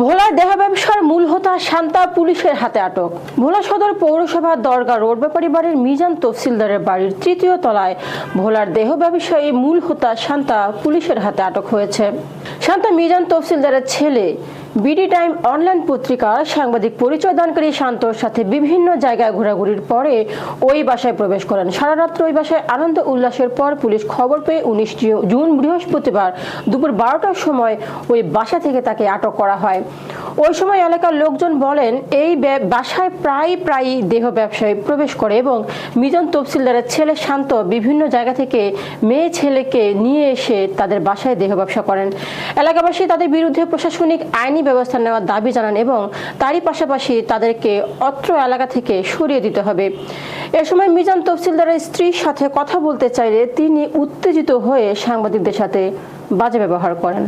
ভোলার দেহ ব্যবসার মূল হোতা শান্তা পুলিশের হাতে আটক। ভোলা সদর পৌরসভা দরগা রোড ব্যাপারী বাড়ির মিজান তফসিলদারের বাড়ির তৃতীয় তলায় ভোলার দেহ ব্যবসায়ী মূল হোতা শান্তা পুলিশের হাতে আটক হয়েছে। শান্তা মিজান তফসিলদারের ছেলে বিডি টাইম অনলাইন পত্রিকার সাংবাদিক পরিচয় দানকারী শান্তর সাথে বিভিন্ন জায়গায় ঘোরাঘুরির পরে ওই বাসায় প্রবেশ করেন। সারা রাত্র ওই বাসায় আনন্দ উল্লাসের পর পুলিশ খবর পেয়ে উনিশ জুন বৃহস্পতিবার দুপুর বারোটার সময় ওই বাসা থেকে তাকে আটক করা হয়। ওই সময় এলাকার লোকজন বলেন, এই বাসায় প্রায় প্রায়ই দেহ ব্যবসায় প্রবেশ করে এবং মিজান তফসিলদারের ছেলে শান্ত বিভিন্ন জায়গা থেকে মেয়ে ছেলেকে নিয়ে এসে তাদের বাসায় দেহ ব্যবসা করেন। এলাকাবাসী তাদের বিরুদ্ধে প্রশাসনিক আইনি ব্যবস্থা নেওয়ার দাবি জানান এবং তারই পাশাপাশি তাদেরকে অত্র এলাকা থেকে সরিয়ে দিতে হবে। এ সময় মিজান তফসিলদারের স্ত্রীর সাথে কথা বলতে চাইলে তিনি উত্তেজিত হয়ে সাংবাদিকদের সাথে বাজে ব্যবহার করেন।